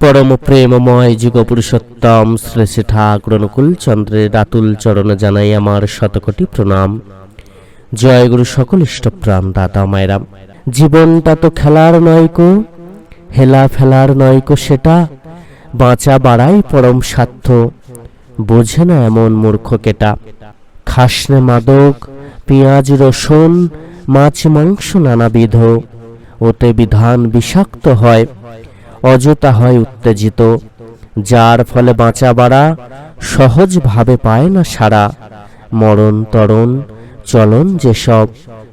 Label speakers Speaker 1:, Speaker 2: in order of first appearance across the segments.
Speaker 1: পরম প্রেমময় যুগ পুরুষোত্তম শ্রী শ্রী ঠাকুর অনুকূল চন্দ্রের রাতুল চরণে জানাই আমার শতকোটি প্রণাম। জয় গুরু সকল ইষ্টপ্রাণ দাদা মায়েরা। জীবনটা তো খেলার নয়কো হেলা ফেলার নয়কো সেটা, বাঁচা বাড়াই পরম সাধ্য, বোঝে না এমন মূর্খ কেটা। খাসনে মাদক, পেঁয়াজ, রসুন, মাছ, মাংস নানাবিধ, ওতে বিধান বিষাক্ত হয়। অযথা হয় উত্তেজিত, যার ফলে বাঁচা বাড়া সহজভাবে পায় না সারা মরণ, তরণ, চলন যেসব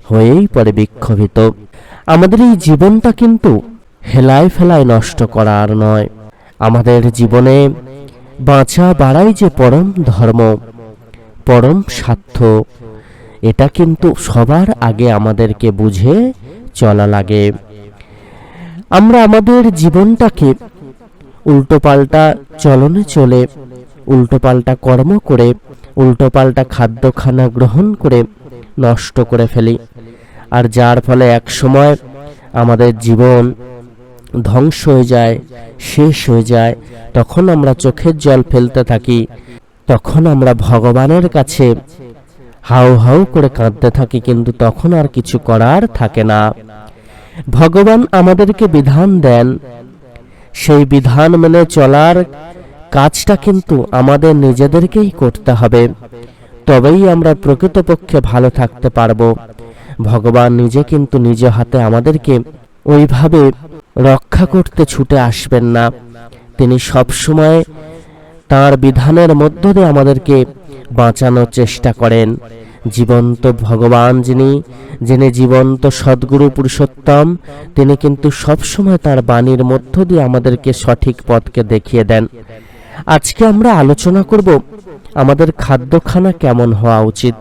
Speaker 1: হয়েই পড়ে বিক্ষোভিত। আমাদের এই জীবনটা কিন্তু হেলায় ফেলায় নষ্ট করার নয়। আমাদের জীবনে বাঁচা বাড়াই যে পরম ধর্ম, পরম স্বার্থ এটা কিন্তু সবার আগে আমাদেরকে বুঝে চলা লাগে। আমরা আমাদের জীবনটাকে উল্টোপাল্টা চলনে চলে, উল্টোপাল্টা কর্ম করে, উল্টোপাল্টা খাদ্যখানা গ্রহণ করে নষ্ট করে ফেলি। আর যার ফলে এক সময় আমাদের জীবন ধ্বংস হয়ে যায়, শেষ হয়ে যায়, তখন আমরা চোখের জল ফেলতে থাকি, তখন আমরা ভগবানের কাছে হাউ হাউ করে কাঁদতে থাকি, কিন্তু তখন আর কিছু করার থাকে না। ভগবান আমাদেরকে বিধান দেন। সেই বিধান মেনে চলার কাজটা কিন্তু আমাদের নিজেদেরকেই করতে হবে। তবেই আমরা প্রকৃতপক্ষে ভালো থাকতে পারব। ভগবান নিজে কিন্তু নিজ হাতে আমাদেরকে ওইভাবে রক্ষা করতে ছুটে আসবেন না। তিনি সব সময় তার বিধানের মধ্য দিয়ে আমাদেরকে বাঁচানোর চেষ্টা করেন। জীবন্ত ভগবান যিনি যিনি জীবন্ত সদ্গুরু পুরুষোত্তম, তিনি কিন্তু সবসময় তার বাণীর মধ্য দিয়ে আমাদেরকে সঠিক পথকে দেখিয়ে দেন। আজকে আমরা আলোচনা করব আমাদের খাদ্যখানা কেমন হওয়া উচিত।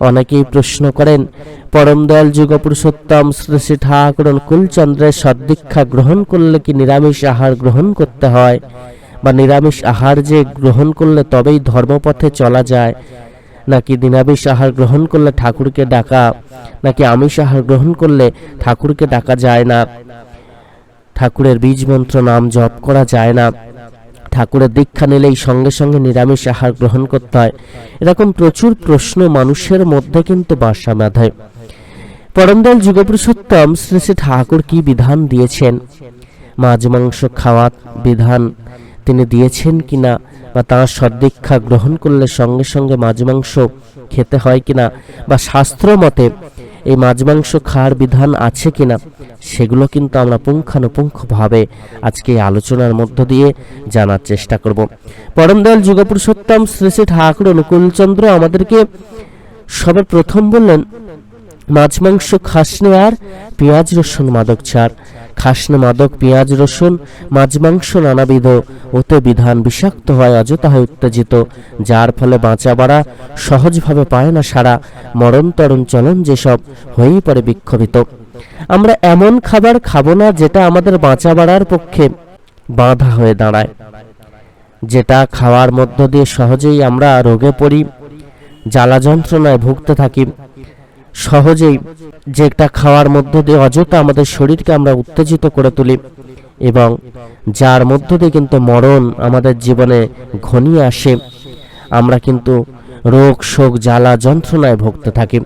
Speaker 1: অনেকেই প্রশ্ন করেন, পরম দয়াল যুগ পুরুষোত্তম শ্রী শ্রী ঠাকুর কুলচন্দ্রের সদ্দীক্ষা গ্রহণ করলে কি নিরামিষ আহার গ্রহণ করতে হয়? বা নিরামিষ আহার যে গ্রহণ করলে তবেই ধর্মপথে চলা যায়? নাকি নিরামিষ আহার গ্রহণ করলে ঠাকুরকে ডাকা? নাকি আমিষ আহার গ্রহণ করলে ঠাকুরকে ডাকা যায় না? ঠাকুরের বীজ মন্ত্র নাম জপ করা যায় না। ঠাকুরের দীক্ষা নিলেই সঙ্গে সঙ্গে নিরামিষ আহার গ্রহণ করতে হয়। এরকম প্রচুর প্রশ্ন মানুষের মধ্যে কিন্তু বাসা বাঁধে। পরমদল যুগপুরুষোত্তম শ্রী শ্রী ঠাকুর কি বিধান দিয়েছেন? মাছ, মাংস, খাওয়ার বিধান তিনি দিয়েছেন কিনা? বা তাঁর সদ্দীক্ষা গ্রহণ করলে সঙ্গে সঙ্গে মাছ মাংস খেতে হয় কিনা বা শাস্ত্র মতে এই মাছ মাংস খাওয়ার বিধান আছে কিনা, সেগুলো কিন্তু আমরা পুঙ্খানুপুঙ্খভাবে আজকে এই আলোচনার মধ্য দিয়ে জানার চেষ্টা করব। পরম দয়াল যুগপুরুষোত্তম শ্রী শ্রী ঠাকুর অনুকূলচন্দ্র আমাদেরকে সবার প্রথম বললেন মাছ, মাংস, খাসনে আর পেঁয়াজ, রসুন মাদক ছাড়। খাসনে মাদক, পেঁয়াজ, রসুন, মাছ, মাংস নানাবিধ ওতে বিধান বিষাক্ত হয় অযথা হয় উত্তেজিত। যার ফলে বাঁচা বাড়া সহজভাবে পায় না সারা মরণ তরণ চলন যেসব হয়েই পড়ে বিক্ষোভিত। আমরা এমন খাবার খাব না যেটা আমাদের বাঁচা বাড়ার পক্ষে বাধা হয়ে দাঁড়ায়। যেটা খাওয়ার মধ্য দিয়ে সহজেই আমরা রোগে পড়ি, জ্বালা যন্ত্রণায় ভুগতে থাকি। সহজেই যেটা খাওয়ার মধ্য দিয়ে অযথা আমাদের শরীরকে আমরা উত্তেজিত করে তুলি এবং যার মধ্য দিয়ে কিন্তু মরণ আমাদের জীবনে ঘনিয়ে আসে, আমরা কিন্তু রোগ, শোক, জ্বালা, যন্ত্রণায় ভুগতে থাকি।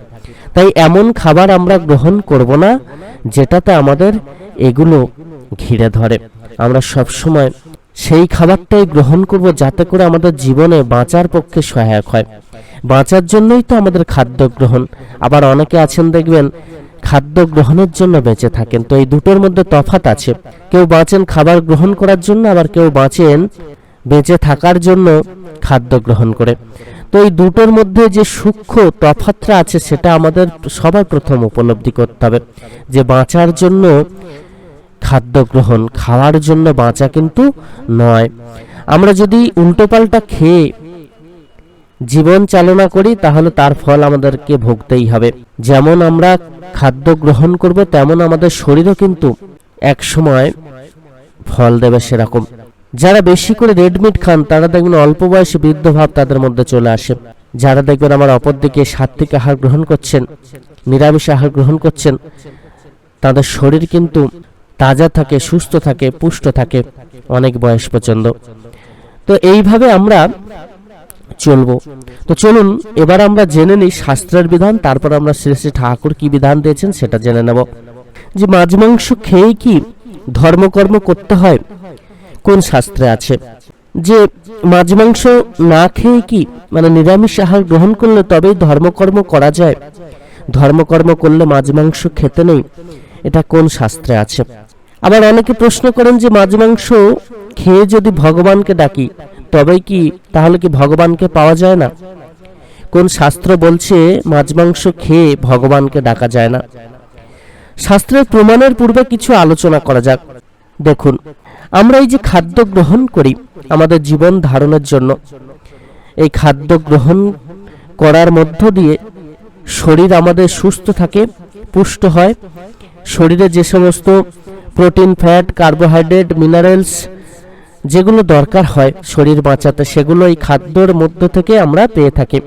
Speaker 1: তাই এমন খাবার আমরা গ্রহণ করব না, যেটাতে আমাদের এগুলো ঘিরে ধরে। আমরা সব সময় সেই খাবারটাই গ্রহণ করব যাতে করে আমাদের জীবনে বাঁচার পক্ষে সহায়ক হয়। বাঁচার জন্যই তো আমাদের খাদ্য গ্রহণ। আবার অনেকে আছেন দেখবেন, খাদ্য গ্রহণের জন্য বেঁচে থাকেন। তো এই দুটোর মধ্যে তফাত আছে। কেউ বাঁচেন খাবার গ্রহণ করার জন্য, আবার কেউ বাঁচেন বেঁচে থাকার জন্য খাদ্য গ্রহণ করে। তো এই দুটোর মধ্যে যে সূক্ষ্ম তফাতটা আছে, সেটা আমাদের সবার প্রথম উপলব্ধি করতে হবে। যে বাঁচার জন্য খাদ্য গ্রহণ, খাওয়ার জন্য বাঁচা কিন্তু নয়। আমরা যদি উল্টোপাল্টা খেয়ে জীবন চালনা করি, তাহলে তার ফল আমাদেরকে ভুগতেই হবে। যেমন আমরা খাদ্য গ্রহণ করব, তেমন আমাদের শরীরও কিন্তু এক সময় ফল দেবে সেরকম। যারা বেশি করে রেড মিট খান, তারা দেখবেন অল্প বয়সে বৃদ্ধ ভাব তাদের মধ্যে চলে আসে। যারা দেখবেন আমার অপরদিকে সাত্বিক আহার গ্রহণ করছেন, নিরামিষ আহার গ্রহণ করছেন, তাদের শরীর কিন্তু তাজা থাকে, সুস্থ থাকে, পুষ্ট থাকে, অনেক বয়স পর্যন্ত। তো এইভাবে আমরা চলবো। তো চলুন, এবার আমরা জেনে নিই শাস্ত্রের বিধান, তারপর আমরা শ্রী শ্রী ঠাকুর কি বিধান দিয়েছেন সেটা জেনে নেব। যে মাছ মাংস খেয়ে কি ধর্মকর্ম করতে হয়? কোন শাস্ত্রে আছে? যে মাছ মাংস না খেয়ে কি মানে নিরামিষ আহার গ্রহণ করলে তবেই ধর্মকর্ম করা যায়? ধর্মকর্ম করলে মাছ মাংস খেতে নেই? এটা কোন শাস্ত্রে আছে? আবার অনেকে প্রশ্ন করেন যে মাছ মাংস খেয়ে যদি ভগবানকে ডাকি তবে কি তাহলে কি ভগবানকে পাওয়া যায় না? কোন শাস্ত্র বলছে মাছ মাংস খেয়ে ভগবানকে ডাকা যায় না? শাস্ত্রের প্রমাণের পূর্বে কিছু আলোচনা করা যাক। দেখুন, আমরা এই যে খাদ্য গ্রহণ করি আমাদের জীবন ধারণের জন্য, এই খাদ্য গ্রহণ করার মধ্য দিয়ে শরীর আমাদের সুস্থ থাকে, পুষ্ট হয়, শরীরে যে সমস্ত প্রোটিন, ফ্যাট, কার্বোহাইড্রেট, মিনারেলস যেগুলো দরকার হয় শরীর বাঁচাতে সেগুলো এই খাদ্যর মধ্য থেকে আমরা পেয়ে থাকি।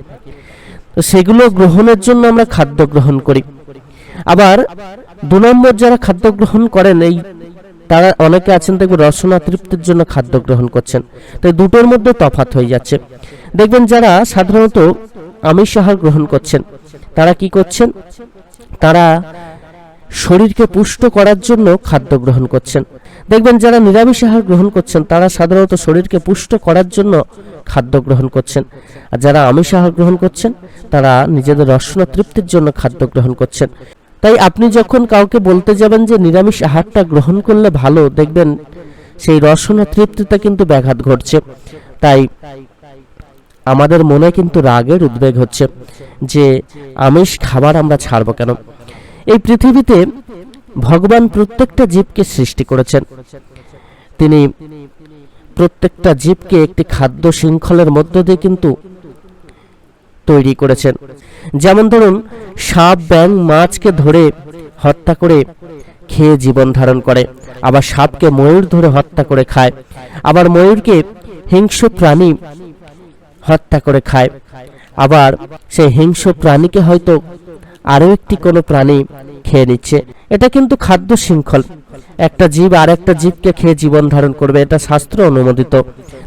Speaker 1: তো সেগুলো গ্রহণের জন্য আমরা খাদ্য গ্রহণ করি। আবার দু নম্বর যারা খাদ্য গ্রহণ করেন, এই তারা অনেকে আছেন দেখবেন রসনা তৃপ্তির জন্য খাদ্য গ্রহণ করছেন। তো এই দুটোর মধ্যে তফাৎ হয়ে যাচ্ছে। দেখবেন যারা সাধারণত আমিষ আহার গ্রহণ করছেন, তারা কি করছেন? তারা শরীরকে পুষ্ট করার জন্য খাদ্য গ্রহণ করছেন। দেখবেন যারা নিরামিষ আহার গ্রহণ করছেন, তারা সাধারণত শরীরকে পুষ্ট করার জন্য খাদ্য গ্রহণ করছেন। আর যারা আমিষ আহার গ্রহণ করছেন, তারা নিজেদের রসনা তৃপ্তির জন্য খাদ্য গ্রহণ করছেন। তাই আপনি যখন কাউকে বলতে যাবেন যে নিরামিষ আহারটা গ্রহণ করলে ভালো, দেখবেন সেই রসনা তৃপ্তিতে কিন্তু ব্যাঘাত ঘটছে। তাই আমাদের মনে কিন্তু রাগের উদ্বেগ হচ্ছে যে আমিষ খাবার আমরা ছাড়বো কেন? এই পৃথিবীতে ভগবান প্রত্যেকটা জীবকে সৃষ্টি করেছেন। তিনি প্রত্যেকটা জীবকে একটি খাদ্য শৃঙ্খলের মধ্য দিয়ে কিন্তু তৈরি করেছেন। যেমন ধরুন, সাপ ব্যাং মাছকে ধরে হত্যা করে খেয়ে জীবন ধারণ করে। আবার সাপকে ময়ূর ধরে হত্যা করে খায়। আবার ময়ূরকে হিংস্র প্রাণী হত্যা করে খায়। আবার সেই হিংস্র প্রাণীকে হয়তো আরও একটি কোনো প্রাণী খেয়ে নিচ্ছে। এটা কিন্তু খাদ্য শৃঙ্খল। একটা জীব আর একটা জীবকে খেয়ে জীবন ধারণ করবে, এটা শাস্ত্র অনুমোদিত।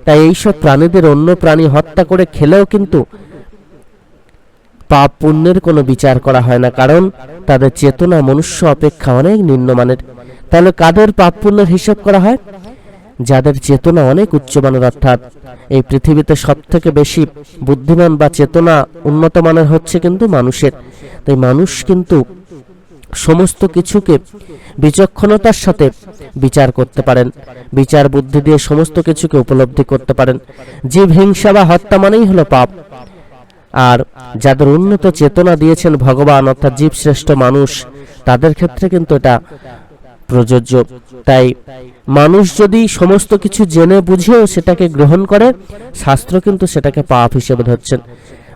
Speaker 1: তাই এইসব প্রাণীদের অন্য প্রাণী হত্যা করে খেলেও কিন্তু পাপ পুণ্যের কোনো বিচার করা হয় না, কারণ তাদের চেতনা মনুষ্য অপেক্ষা অনেক নিম্নমানের। তাহলে কাদের পাপ পুণ্যের হিসাব করা হয়? যাদের চেতনা অনেক উচ্চমানের, অর্থাৎ এই পৃথিবীতে সব থেকে বেশি বুদ্ধিমান বা চেতনা উন্নত মানের হচ্ছে কিন্তু মানুষের। তাই মানুষ কিন্তু সমস্ত কিছুকে বিচক্ষণতার সাথে বিচার করতে পারেন, বিচার বুদ্ধি দিয়ে সমস্ত কিছুকে উপলব্ধি করতে পারেন। জীব হিংসা বা হত্যা মানেই হলো পাপ। আর যাদের উন্নত চেতনা দিয়েছেন ভগবান, অর্থাৎ জীবশ্রেষ্ঠ মানুষ, তাদের ক্ষেত্রে কিন্তু এটা প্রযোজ্য। তাই মানুষ যদি সমস্ত কিছু জেনে বুঝেও সেটাকে গ্রহণ করে, শাস্ত্র কিন্তু সেটাকে পাপ হিসেবে ধরছেন।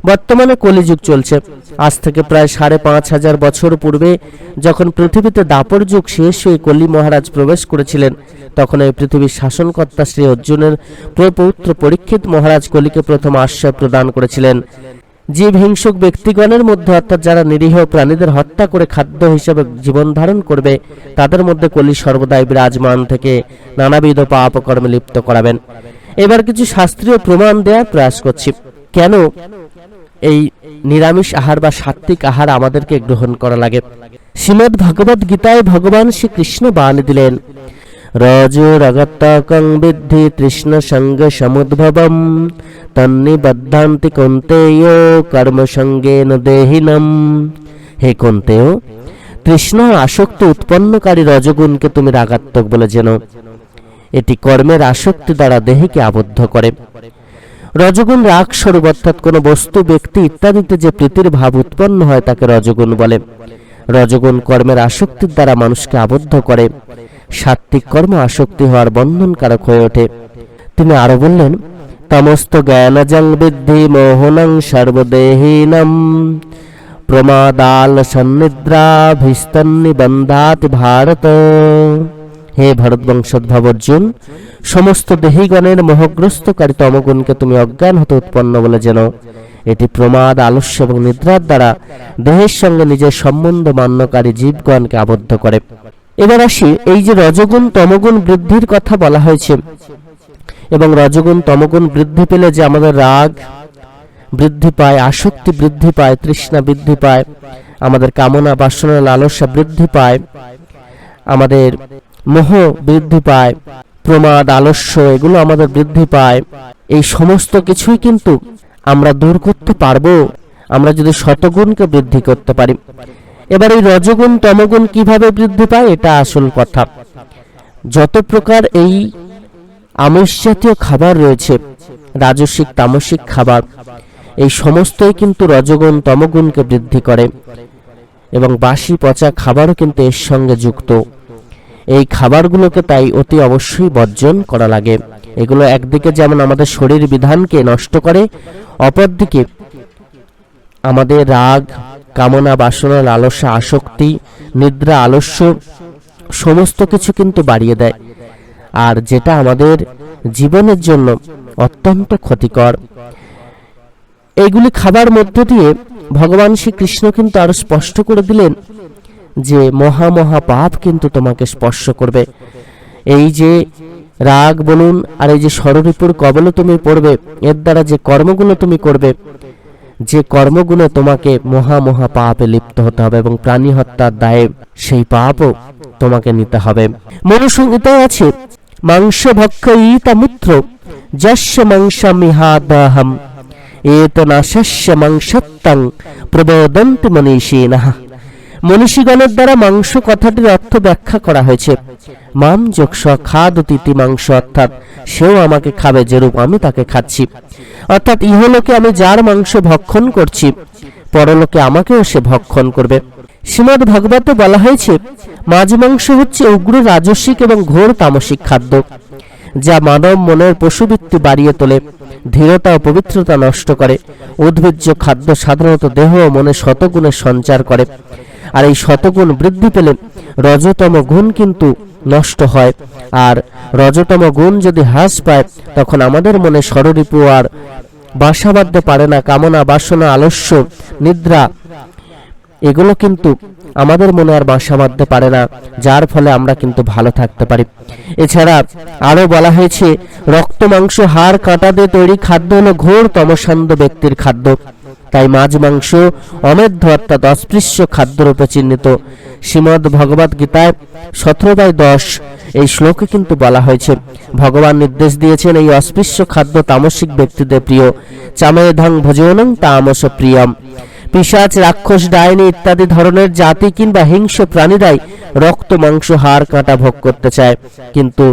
Speaker 1: বর্তমানে কলিযুগ চলছে। আজ থেকে প্রায় সাড়ে পাঁচ হাজার বছর পূর্বে যখন পৃথিবীতে দাপর যুগ শেষ হয়ে কলি মহারাজ প্রবেশ করেছিলেন, তখন এই পৃথিবীর শাসনকর্তা শ্রী অর্জুনের প্রপৌত্র পরীক্ষিত মহারাজ কলিকে প্রথম আশ্রয় প্রদান করেছিলেন। জীব হিংসুক ব্যক্তিগণের মধ্যে অর্থাৎ যারা নিরীহ প্রাণীদের হত্যা করে খাদ্য হিসেবে জীবন ধারণ করবে, তাদের মধ্যে কলি সর্বদাই বিরাজমান থেকে নানাবিধ পাপ কর্মে লিপ্ত করাবেন। এবার কিছু শাস্ত্রীয় প্রমাণ দেওয়ার প্রয়াস করছি। কেন? এই নিরামিষ আহার বা সাত্বিক আহার আমাদেরকে গ্রহণ করা লাগে। শ্রীমদ ভগবত গীতায় ভগবান শ্রীকৃষ্ণ বাণ দিলেন রজোরগতকং বিদ্ধি তৃষ্ণ সঙ্গ সমুদ্ভবম তন্নিবদ্ধান্তি কন্তেয় কর্ম সঙ্গেন দেহিনম। হে কন্তেয়, তৃষ্ণ আসক্তি উৎপন্নকারী রজগুণকে তুমি রাগাত্মক বলে জেনো। এটি কর্মের আসক্তি দ্বারা দেহকে আবদ্ধ করে। রজগুণ রাগ স্বরূপ অর্থাৎ কোনো বস্তু, ব্যক্তি ইত্যাদিতে যে প্রীতির ভাব উৎপন্ন হয় তাকে রজগুণ বলে। রজগুণ কর্মের আসক্তির দ্বারা মানুষকে আবদ্ধ করে। সাত্বিক কর্ম আসক্তি হওয়ার বন্ধনকারক হয়ে ওঠে। তিনি আরও বললেন, তমস্ত জ্ঞানজং বিদ্ধি মোহনং সর্বদেহীনম। প্রমাদাল সন্নিদ্রাভিস্তন্নিবন্ধাতি ভারত। হে ভারতবংশোদ্ভব অর্জুন, সমস্ত দেহীগণের মোহগ্রস্তকারী তমগুণকে তুমি অজ্ঞান হতে উৎপন্ন বলে যেন এটি প্রমাদ, আলস্য এবং নিদ্রার দ্বারা দেহের সঙ্গে নিজের সম্বন্ধ মান্যকারী জীবগণকে আবদ্ধ করে। এবার আসি, এই যে রজগুণ তমগুণ বৃদ্ধির কথা বলা হয়েছে। এবং রজগুণ তমগুণ বৃদ্ধি পেলে যে আমাদের রাগ বৃদ্ধি পায়, আসক্তি বৃদ্ধি পায়, তৃষ্ণা বৃদ্ধি পায়, আমাদের কামনা বাসনা লালসা বৃদ্ধি পায়, আমাদের মোহ বৃদ্ধি পায়, প্রমাদ, আলস্য, এগুলো আমাদের বৃদ্ধি পায়। এই সমস্ত কিছুই কিন্তু আমরা দূর করতে পারব, আমরা যদি শতগুণকে বৃদ্ধি করতে পারি। এবার এই রজগুণ, তমগুণ কীভাবে বৃদ্ধি পায়, এটা আসল কথা। যত প্রকার এই আমিষ জাতীয় খাবার রয়েছে, রাজসিক, তামসিক খাবার, এই সমস্তই কিন্তু রজগুণ, তমগুণকে বৃদ্ধি করে। এবং বাসি পচা খাবারও কিন্তু এর সঙ্গে যুক্ত। এই খাবারগুলোকে তাই অতি অবশ্যই বর্জন করা লাগে। এগুলো একদিকে যেমন আমাদের শরীর বিধানকে নষ্ট করে, অপরদিকে আমাদের রাগ, কামনা, বাসনা, লালসা, আসক্তি, নিদ্রা, আলস্য সমস্ত কিছু কিন্তু বাড়িয়ে দেয়। আর যেটা আমাদের জীবনের জন্য অত্যন্ত ক্ষতিকর। এইগুলি খাবার মধ্য দিয়ে ভগবান শ্রীকৃষ্ণ কিন্তু আরও স্পষ্ট করে দিলেন যে মহা মহা পাপ কিন্তু তোমাকে স্পর্শ করবে। এই যে রাগ বলুন, আর এই যে ষড়রিপুর কবলে তুমি পড়বে, এর দ্বারা যে কর্মগুলো তুমি করবে, যে কর্মগুলো তোমাকে মহা মহা পাপে লিপ্ত হতে হবে এবং প্রাণী হত্যার দায়ে সেই পাপও তোমাকে নিতে হবে। মনুসংহিতায় আছে মাংস ভক্ষ ইতা মূত্র যস্য মাংসমিহাদহম এত নাশস্য মাংসত্তং প্রবোদন্তি মনীষীনঃ। মনীষীগণের দ্বারা মাংস কথাটির অর্থ ব্যাখ্যা করা হয়েছে। মাম যোগস খাদ তিতি মাংস, অর্থাৎ সেও আমাকে খাবে যেরূপ আমি তাকে খাচ্ছি। অর্থাৎ ইহলোকে আমি যার মাংস ভক্ষণ করছি, পরলোকে আমাকেও সে ভক্ষণ করবে। শ্রীমদ ভাগবতে বলা হয়েছে মাছ মাংস হচ্ছে উগ্র রাজস্বিক এবং ঘোর তামসিক খাদ্য, যা মানব মনের পশুবৃত্তি বাড়িয়ে তোলে, ধীরতা ও পবিত্রতা নষ্ট করে, উদ্ভিজ্জ খাদ্য সাধারণত দেহ ও মনে শতগুণের সঞ্চার করে। আর এই শতগুণ বৃদ্ধি পেলে রজতম গুণ কিন্তু নষ্ট হয়। আর রজতম গুণ যদি হ্রাস পায়, তখন আমাদের মনে ষড়রিপু আর বাসা বাঁধতে পারে না, কামনা, বাসনা, আলস্য, নিদ্রা, এগুলো কিন্তু আমাদের মনে আর বাসা বাঁধতে পারে না, যার ফলে আমরা কিন্তু ভালো থাকতে পারি। এছাড়া আরও বলা হয়েছে, রক্ত, মাংস, হাড়, কাঁটা দিয়ে তৈরি খাদ্য হলো ঘোর তমসান্দ ব্যক্তির খাদ্য। তাই মাছ, মাংস, অমেধ্য অর্থাৎ অস্পৃশ্য খাদ্যরূপে চিহ্নিত। শ্রীমদ ভগবত গীতায় সতেরো বাই দশ এই শ্লোকে কিন্তু বলা হয়েছে, ভগবান নির্দেশ দিয়েছেন এই অস্পৃশ্য খাদ্য তামসিক ব্যক্তিদের প্রিয়। চামেধং ভোজনং তামস প্রিয়ম। পিসাচ রাক্ষস, ডাইনি ইত্যাদি ধরনের জাতি কিংবা হিংস্র প্রাণীরাই রক্ত, মাংস, হাড়, কাঁটা ভোগ করতে চায়। কিন্তু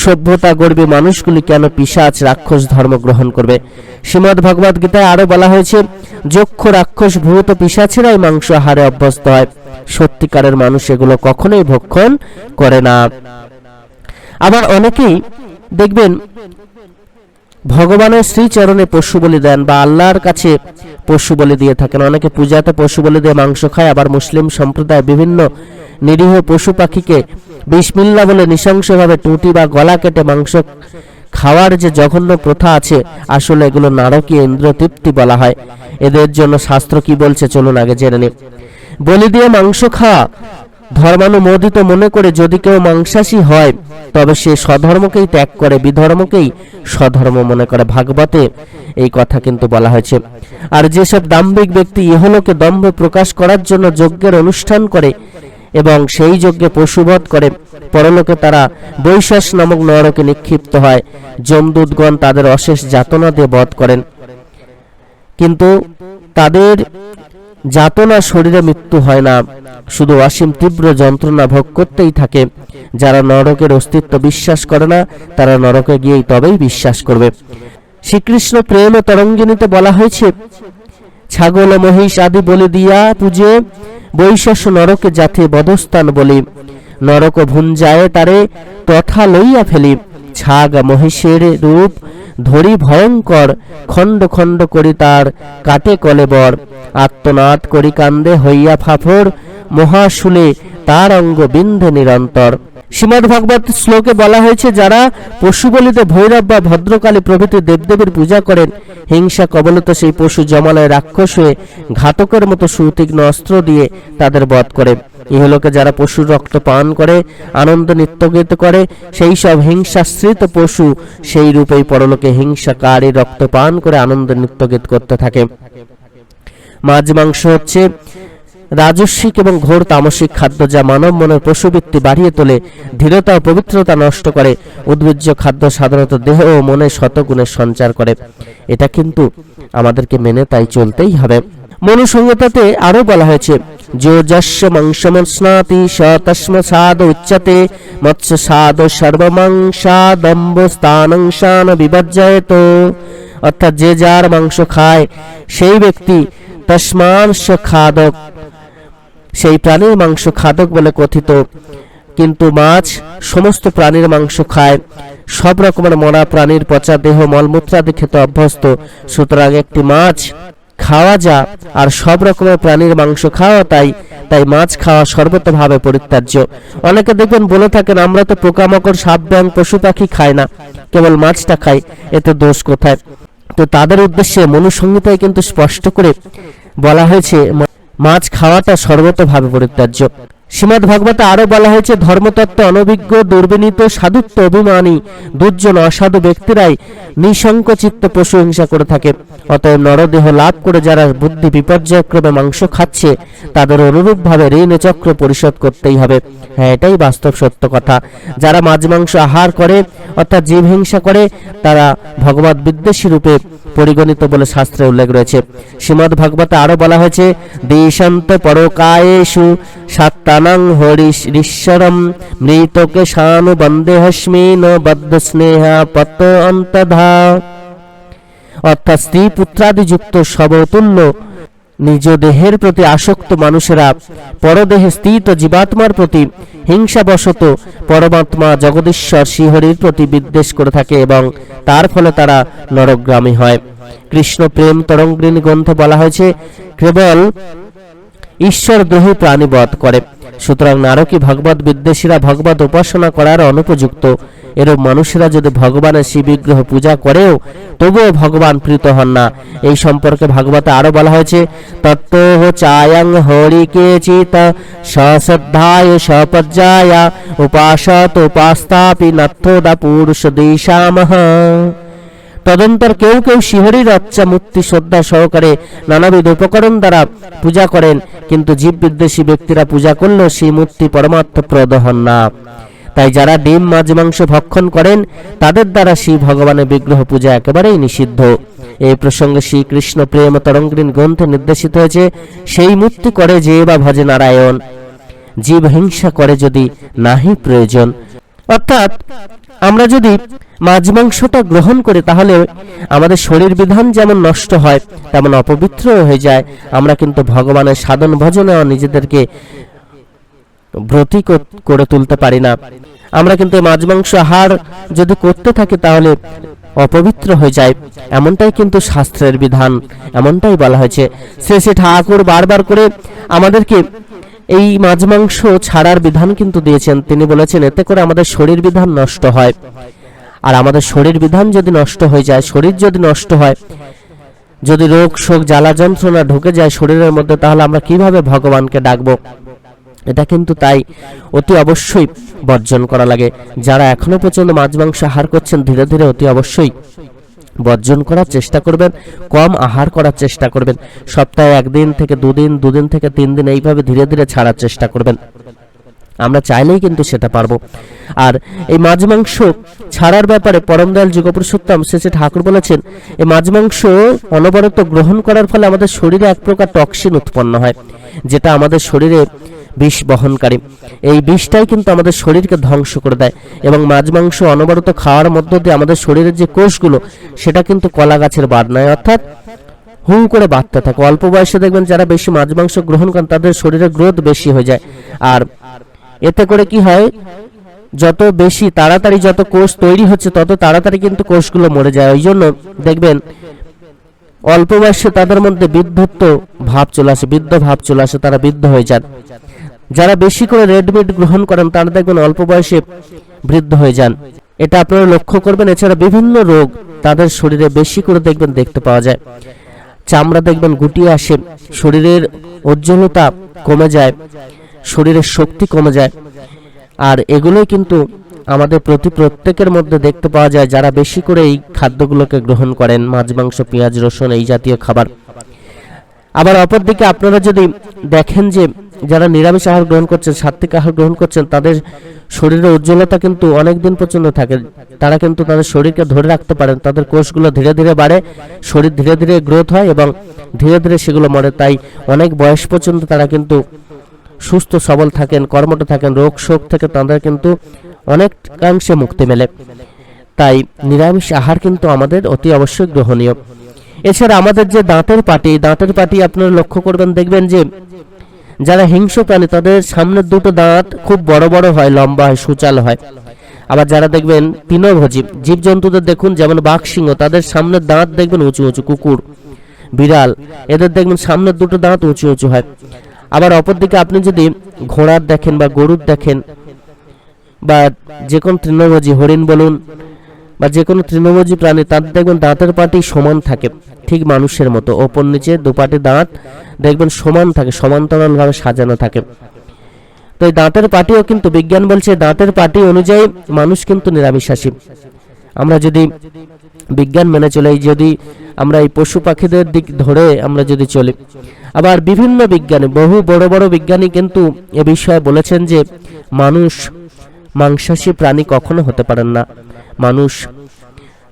Speaker 1: সভ্যতা গর্বে মানুষগুলি কেন পিসাচ রাক্ষস ধর্ম গ্রহণ করবে? শ্রীমদ ভগবত গীতায় আরও বলা হয়েছে, যক্ষ রাক্ষস ভূত পিসাচেরাই মাংস আহারে অভ্যস্ত হয়। সত্যিকারের মানুষ এগুলো কখনোই ভক্ষণ করে না। আবার অনেকেই দেখবেন, ভগবানের শ্রীচরণে পশু বলি দেন বা আল্লাহর কাছে পশু বলি দিয়ে থাকেন। অনেকে পূজাতে পশু বলি দিয়ে মাংস খায়, আবার মুসলিম সম্প্রদায় বিভিন্ন নিরীহ পশু পাখিকে বিসমিল্লা বলে নৃশংসভাবে টুটি বা গলা কেটে মাংস খাওয়ার যে জঘন্য প্রথা আছে, আসলে এগুলো নারকীয় ইন্দ্র তৃপ্তি বলা হয়। এদের জন্য শাস্ত্র কি বলছে চলুন আগে জেনে নিই। বলি দিয়ে মাংস খাওয়া ধর্মানুমোদিত মনে করে যদি কেউ মাংসাশী হয়, তবে সে স্বধর্মকেই ত্যাগ করে, বিধর্মকেই স্বধর্ম মনে করে। ভাগবতে এই কথা কিন্তু বলা হয়েছে। আর যেসব দাম্ভিক ব্যক্তি ইহলোকে দম্ভ প্রকাশ করার জন্য যজ্ঞের অনুষ্ঠান করে এবং সেই যজ্ঞে পশুবধ করে পরলোকে তারা বৈশাস নামক নরকে নিক্ষিপ্ত হয়। যমদূতগণ তাদের অশেষ যাতনা দিয়ে বধ করেন। কিন্তু তাদের যাতনা শরীরে মৃত্যু হয় না। শুধু অসীম তীব্র যন্ত্রণা ভোগ করতেই থাকে। যারা নরকের অস্তিত্ব বিশ্বাস করে না, তারা নরকে গিয়েই তবেই বিশ্বাস করবে। শ্রীকৃষ্ণ প্রেম ও তরঙ্গিনীতে বলা হয়েছে ছাগল মহিষ আদি বলি দিয়া পূজে, বৈশাস নরকে যাতে বধস্থান বলি। নরক ভুঞ্জায় তারে তথা লইয়া ফেলি। ছাগ মহিষের রূপ ধরি ভয়ঙ্কর, খণ্ড খণ্ড করি তার কাটে কলেবর আত্মনাদ করি কান্দে হইয়া ফাফর, মহাশুলে তার অঙ্গ বিন্ধে নিরন্তর। শ্রীমদ ভাগবত শ্লোকে বলা হয়েছে, যারা পশু বলিতে ভৈরব বা ভদ্রকালী প্রভৃতি দেবদেবীর পূজা করেন, হিংসা কবলত সেই পশু জমালয় রাক্ষস হয়ে ঘাতকের মতো সুতীক্ষ্ণ অস্ত্র দিয়ে তাদের বধ করে। ইহলোকে যারা পশুর রক্ত পান করে, আনন্দ নৃত্যগীত করে, সেই সব হিংসাশ্রিত পশু সেই রূপেই পরলোকে হিংসাকারী রক্ত পান করে আনন্দ নৃত্যগীত করতে থাকে। মাছ মাংস হচ্ছে রাজস্বিক এবং ঘোর তামসিক খাদ্য যা মানব মনের পশুবৃত্তি বাড়িয়ে তোলে, ধীরতা ও পবিত্রতা নষ্ট করে, উদ্ভিজ্জ খাদ্য সাধারণত দেহ ও মনে শতগুণের সঞ্চার করে। এটা কিন্তু আমাদেরকে মেনে তাই চলতেই হবে। মনুসংহিতাতে আরও বলা হয়েছে যো যস্য মাংসম স্নাতি স সাদ উচ্চতে মৎস্য সাদ সর্বমাংসাদম্ব স্থানংশান বিবর্জয়ত। অর্থাৎ যে যার মাংস খায়, সেই ব্যক্তি তস্মাংশ খাদক সেই প্রাণীর মাংস খাদক বলে কথিত। কিন্তু মাছ সমস্ত প্রাণীর মাংস খায়। সব রকমের মরা প্রাণীর পচা দেহ মলমূত্রাদি খেতে অভ্যস্ত। সুতরাং একটি মাছ খাওয়া যা আর সব রকমের প্রাণীর মাংস খাওয়া তাই তাই মাছ খাওয়া সর্বতভাবে পরিত্যাজ্য। অনেকে দেখবেন বলে থাকেন, আমরা তো পোকামাকড় সাপ ব্যাং পশু পাখি খাই না, কেবল মাছটা খাই, এতে দোষ কোথায়? তো তাদের উদ্দেশ্যে মনুসংহিতায় কিন্তু স্পষ্ট করে বলা হয়েছে মাছ খাওয়াটা সর্বতভাবে পরিত্যাজ্য। শ্রীমদ ভাগবতে আরও বলা হয়েছে, ধর্মতত্ত্ব অনভিজ্ঞ, দুর্বিনীত, সাধুত্ব অভিমানী, দুর্জন অসাধু ব্যক্তিরাই নিঃসংক চিত্ত পশু হিংসা করে থাকে। অতএব নরদেহ লাভ করে যারা বুদ্ধি বিপর্যয়ক্রমে মাংস খাচ্ছে, তাদের অনুরূপভাবে ঋণ চক্র পরিশোধ করতেই হবে। হ্যাঁ এটাই বাস্তব সত্য কথা। যারা মাছ মাংস আহার করে, অর্থাৎ জীব হিংসা করে, তারা ভগবত বিদ্বেষী রূপে পরিগণিত বলে শাস্ত্রে উল্লেখ রয়েছে। শ্রীমদ ভাগবতে আরও বলা হয়েছে, দেশান্ত পরকায়েষু সাত্তানাং হরিশ্বরম মৃতকে শানু বন্দে হস্মিন বদ্ধ স্নেহা পত অন্তধা অর্থাৎ স্ত্রী পুত্রাদি যুক্ত সবতুল্য নিজ দেহের প্রতি আসক্ত মানুষেরা পরদেহে স্থিত জীবাত্মার প্রতি হিংসাবশত পরমাত্মা জগদীশ্বর শ্রীহরির প্রতি বিদ্বেষ করে থাকে এবং তার ফলে তারা নরগ্রামী হয় কৃষ্ণ প্রেম তরঙ্গিনী গ্রন্থ বলা হয়েছে কেবল ঈশ্বর দ্রোহী প্রাণী বধ করে সুতরাং নারকী ভগবত বিদ্বেষীরা ভগবত উপাসনা করার অনুপযুক্ত। এরূপ মানুষেরা যদি ভগবানের শিব বিগ্রহ পূজা করেও, তবুও ভগবান প্রীত হন না। এই সম্পর্কে ভাগবতে আরও বলা হয়েছে, তত্ত্ব চায়ং হরিকে চিত সশ্রদ্ধায় সপর্যায়, উপাসত উপাস্তাপি নথোদা পুরুষ দিশামহ। তদন্তর কেউ কেউ শিহরির আচ্ছা মূর্তি শ্রদ্ধা সহকারে নানাবিধ উপকরণ দ্বারা পূজা করেন, কিন্তু জীব বিদ্বেষী ব্যক্তিরা পূজা করলেও সেই মূর্তি পরমার্থপ্রদ হন না। তাই যারা ডিম, মাছ, মাংস ভক্ষণ করেন, তাদের দ্বারা শ্রী ভগবানের বিগ্রহ পূজা একেবারেই নিষিদ্ধ। এই প্রসঙ্গে শ্রীকৃষ্ণ প্রেম তরঙ্গিন গ্রন্থে নির্দেশিত হয়েছে, সেই মূর্তি করে যে বা ভজে নারায়ণ। জীব হিংসা করে যদি নাহি প্রয়োজন। অর্থাৎ আমরা যদি মাছ মাংসটা গ্রহণ করে তাহলে আমাদের শরীর বিধান যেমন নষ্ট হয়, তেমন অপবিত্র হয়ে যায়। আমরা কিন্তু ভগবানের সাধন ভজনে নিজেদেরকে ব্রতী করে তুলতে পারি না। আমরা কিন্তু মাছ মাংস আহার যদি করতে থাকি তাহলে অপবিত্র হয়ে যায়। এমনটাই কিন্তু শাস্ত্রের বিধান, এমনটাই বলা হয়েছে। শ্রী শ্রী ঠাকুর বারবার করে আমাদেরকে এই মাছ মাংস ছাড়ার বিধান কিন্তু দিয়েছেন। তিনি বলেছেন, এতে করে আমাদের শরীর বিধান নষ্ট হয়। আর আমাদের শরীর বিধান যদি নষ্ট হয়ে যায়, শরীর যদি নষ্ট হয়, যদি রোগ শোক জ্বালা যন্ত্রণা ঢুকে যায় শরীরের মধ্যে, তাহলে আমরা কীভাবে ভগবানকে ডাকবো? এটা কিন্তু তাই অতি অবশ্যই বর্জন করা লাগে। যারা এখনও পর্যন্ত মাছ মাংস আহার করছেন, ধীরে ধীরে অতি অবশ্যই বর্জন করার চেষ্টা করবেন, কম আহার করার চেষ্টা করবেন। সপ্তাহে একদিন থেকে দুদিন দুদিন থেকে তিন দিন, এইভাবে ধীরে ধীরে ছাড়ার চেষ্টা করবেন। আমরা চাইলেই কিন্তু সেটা পারব। আর এই মাছ মাংস ছাড়ার ব্যাপারে পরমদয়াল যুগপুরুষোত্তম শেষে ঠাকুর বলেছেন এই মাছ মাংস অনবরত গ্রহণ করার ফলে আমাদের শরীরে এক প্রকার টক্সিন উৎপন্ন হয়, যেটা আমাদের শরীরে বিষ বহনকারী। এই বিষটাই কিন্তু আমাদের শরীরকে ধ্বংস করে দেয় এবং মাছ মাংস অনবরত খাওয়ার মধ্য দিয়ে আমাদের শরীরের যে কোষগুলো, সেটা কিন্তু কলা গাছের বাদ নয় অর্থাৎ হু করে বাড়তে থাকে। অল্প বয়সে দেখবেন যারা বেশি মাছ মাংস গ্রহণ করেন, তাদের শরীরের গ্রোথ বেশি হয়ে যায়। আর এতে করে কি হয়? যত বেশি তাড়াতাড়ি যত কোষ তৈরি হচ্ছে, তত তাড়াতাড়ি কিন্তু কোষগুলো মরে যায়। ওই জন্য দেখবেন, অল্প বয়সে তাদের মধ্যে বৃদ্ধত্ব ভাব চলে আসে, বৃদ্ধ ভাব চলে আসে, তারা বৃদ্ধ হয়ে যান। যারা বেশি করে রেড মিট গ্রহণ করেন, তারা দেখবেন অল্প বয়সে বৃদ্ধ হয়ে যান। এটা আপনারা লক্ষ্য করবেন, এছাড়া বিভিন্ন রোগ তাদের শরীরে বেশি করে দেখবেন, দেখতে পাওয়া যায়। চামড়া দেখবেন গুটিয়ে আসে, শরীরের উজ্জ্বলতা কমে যায়। শরীরের শক্তি কমে যায়। আর এগুলোই কিন্তু আমাদের প্রতি প্রত্যেকের মধ্যে দেখতে পাওয়া যায় যারা বেশি করে এই খাদ্যগুলোকে গ্রহণ করেন, মাছ, মাংস, পেঁয়াজ, রসুন এই জাতীয় খাবার। আবার অপরদিকে আপনারা যদি দেখেন যে যারা নিরামিষ আহার গ্রহণ করছেন সাত্বিক আহার গ্রহণ করছেন, তাদের শরীরের উজ্জ্বলতা কিন্তু অনেক দিন পর্যন্ত থাকে। তারা কিন্তু তাদের শরীরকে ধরে রাখতে পারেন, তাদের কোষগুলো ধীরে ধীরে বাড়ে, শরীর ধীরে ধীরে গ্রোথ হয় এবং ধীরে ধীরে সেগুলো মরে। তাই অনেক বয়স পর্যন্ত তারা কিন্তু সুস্থ, সবল থাকেন, কর্মঠ থাকেন, রোগ শোক থেকে তাদের কিন্তু অনেকাংশে মুক্তি মেলে। তাই নিরামিষ আহার কিন্তু আমাদের অতি অবশ্যই গ্রহণীয়। এছাড়া আমাদের যে দাঁতের পাটি দাঁতের পাটি আপনারা লক্ষ্য করবেন, দেখবেন যে যারা হিংস্র প্রাণী, তাদের সামনের দুটো দাঁত খুব বড় বড় হয়, লম্বা হয়, সুচাল হয়। আবার যারা দেখবেন তৃণভোজী, জীবজন্তুদের দেখুন, যেমন বাঘ, সিংহ, তাদের সামনের দাঁত দেখবেন উঁচু উঁচু, কুকুর, বিড়াল, এদের দেখবেন সামনের দুটো দাঁত উঁচু উঁচু হয়। আবার অপরদিকে আপনি যদি ঘোড়ার দেখেন বা গরুর দেখেন বা যে কোনো তৃণভোজী, হরিণ বলুন বা যে কোনো তৃণভোজী প্রাণী তাদের দেখবেন দাঁতের পাটি সমান থাকে, ঠিক মানুষের মতো। ওপর নিচে দুপাটি দাঁত, দেখবেন সমান থাকে, সমান্তরালভাবে সাজানো থাকে। তো এই দাঁতের পাটিও কিন্তু বিজ্ঞান বলছে, দাঁতের পাটি অনুযায়ী মানুষ কিন্তু নিরামিষাসী আমরা যদি বিজ্ঞান মেনে চলে, যদি আমরা এই পশু পাখিদের দিক ধরে আমরা যদি চলি। আবার বিভিন্ন বিজ্ঞানী, বহু বড় বড় বিজ্ঞানী কিন্তু এ বিষয়ে বলেছেন যে, মানুষ মাংসাশী প্রাণী কখনো হতে পারেন না। মানুষ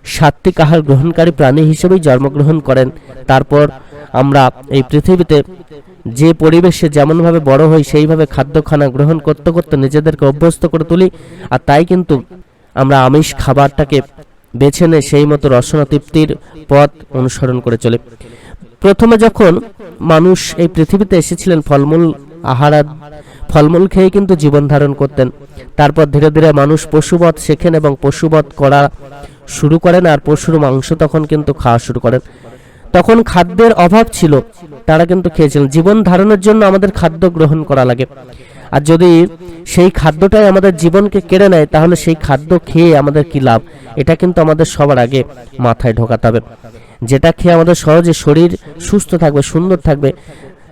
Speaker 1: সাত্বিক আহার গ্রহণকারী প্রাণী হিসেবেই জন্মগ্রহণ করেন। তারপর আমরা এই পৃথিবীতে যে পরিবেশে যেমনভাবে বড় হই, সেইভাবে খাদ্যখানা গ্রহণ করতে করতে নিজেদেরকে অভ্যস্ত করে তুলি। আর তাই কিন্তু আমরা আমিষ খাবারটাকে বেছে নিয়ে সেই মতো রসনা তৃপ্তির পথ অনুসরণ করে চলি। প্রথমে যখন মানুষ এই পৃথিবীতে এসেছিলেন, ফলমূল আহার ফলমূল খেয়ে কিন্তু জীবন ধারণ করতেন। তারপর ধীরে ধীরে মানুষ পশুবধ শেখেন এবং পশুবধ করা শুরু করেন আর পশুর মাংস তখন কিন্তু খাওয়া শুরু করেন। তখন খাদ্যের অভাব ছিল, তারা কিন্তু খেয়েছিলেন। জীবন ধারণের জন্য আমাদের খাদ্য গ্রহণ করা লাগে। আর যদি সেই খাদ্যটাই আমাদের জীবনকে কেড়ে নেয়, তাহলে সেই খাদ্য খেয়ে আমাদের কি লাভ? এটা কিন্তু আমাদের সবার আগে মাথায় ঢোকাতে হবে। যেটা খেয়ে আমাদের সহজে শরীর সুস্থ থাকবে, সুন্দর থাকবে,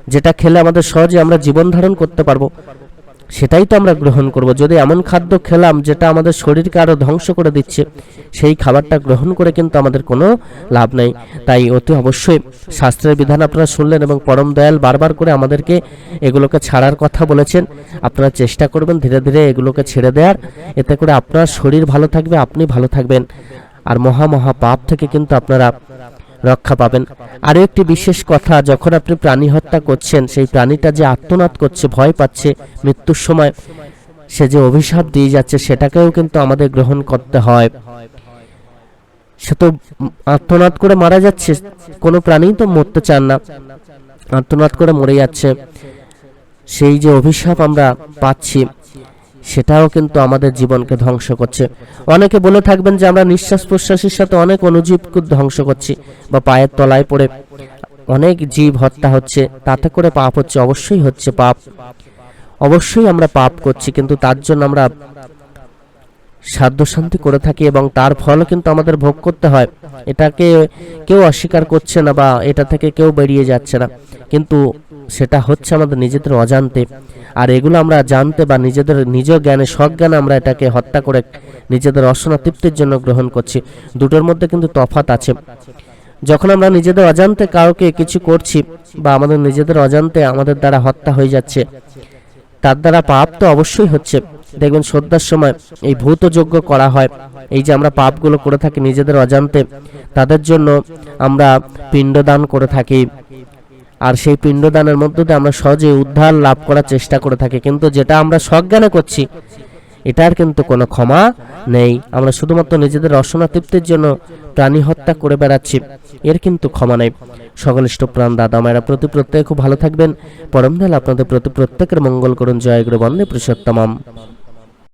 Speaker 1: যেটা খেলে আমাদের সহজে আমরা জীবন ধারণ করতে পারব সেটাই তো আমরা গ্রহণ করব। যদি এমন খাদ্য খেলাম যেটা আমাদের শরীরকে আরও ধ্বংস করে দিচ্ছে, সেই খাবারটা গ্রহণ করে কিন্তু আমাদের কোনো লাভ নেই। তাই অতি অবশ্যই শাস্ত্রের বিধান আপনারা শুনলেন এবং পরম দয়াল বারবার করে আমাদেরকে এগুলোকে ছাড়ার কথা বলেছেন। আপনারা চেষ্টা করবেন ধীরে ধীরে এগুলোকে ছেড়ে দেওয়ার। এতে করে আপনার শরীর ভালো থাকবে, আপনি ভালো থাকবেন। আর মহা মহা পাপ থেকে কিন্তু আপনারা রক্ষা পাবেন। আরও একটি বিশেষ কথা, যখন আপনি প্রাণী হত্যা করছেন, সেই প্রাণীটা যে আত্মনাদ করছে, ভয় পাচ্ছে, মৃত্যুর সময় সে যে অভিশাপ দিয়ে যাচ্ছে, সেটাকেও কিন্তু আমাদের গ্রহণ করতে হয়। সে তো আত্মনাদ করে মারা যাচ্ছে, কোনো প্রাণী তো মরতে চান না। আত্মনাদ করে মরে যাচ্ছে। সেই যে অভিশাপ আমরা পাচ্ছি সেটাও কিন্তু আমাদের জীবনকে ধ্বংস করছে। অনেকে বলে থাকবেন যে আমরা নিঃশ্বাস প্রশ্বাসের সাথে অনেক অনুজীবকে ধ্বংস করছি বা পায়ের তলায় পড়ে অনেক জীব হত্যা হচ্ছে, তাতে করে পাপ হচ্ছে, অবশ্যই হচ্ছে পাপ। অবশ্যই আমরা পাপ করছি, কিন্তু তার জন্য আমরা সাধ্য শান্তি করে থাকি এবং তার ফলও কিন্তু আমাদের ভোগ করতে হয়। এটাকে কেউ অস্বীকার করছে না বা এটা থেকে কেউ বেরিয়ে যাচ্ছে না। কিন্তু সেটা হচ্ছে আমাদের নিজেদের অজান্তে। আর এগুলো আমরা জানতে বা নিজেদের নিজ জ্ঞানে, সজ্ঞানে আমরা এটাকে হত্যা করে নিজেদের অসনা তৃপ্তির জন্য গ্রহণ করছি। দুটোর মধ্যে কিন্তু তফাত আছে। যখন আমরা নিজেদের অজান্তে কাউকে কিছু করছি বা আমাদের নিজেদের অজান্তে আমাদের দ্বারা হত্যা হয়ে যাচ্ছে, তার দ্বারা পাপ তো অবশ্যই হচ্ছে। দেখবেন শ্রদ্ধার সময় এই ভূত যজ্ঞ করা হয়। এই যে আমরা পাপগুলো করে থাকি নিজেদের অজান্তে, তাদের জন্য আমরা পিণ্ডদান করে থাকি। আর সেই পিণ্ডদানের মধ্য দিয়ে আমরা সহজে উদ্ধার লাভ করার চেষ্টা করে থাকি। কিন্তু যেটা আমরা সজ্ঞানে করছি, এটার কিন্তু কোনো ক্ষমা নেই। আমরা শুধুমাত্র নিজেদের রসনা তৃপ্তির জন্য প্রাণী হত্যা করে বেড়াচ্ছি, এর কিন্তু ক্ষমা নেই। সকলিষ্ট প্রাণ দাদা মায়েরা প্রতি প্রত্যেকে খুব ভালো থাকবেন। পরম আপনাদের প্রতি প্রত্যেকের মঙ্গল করুন। জয় গুরু বন্দে পুরুষোত্তমম।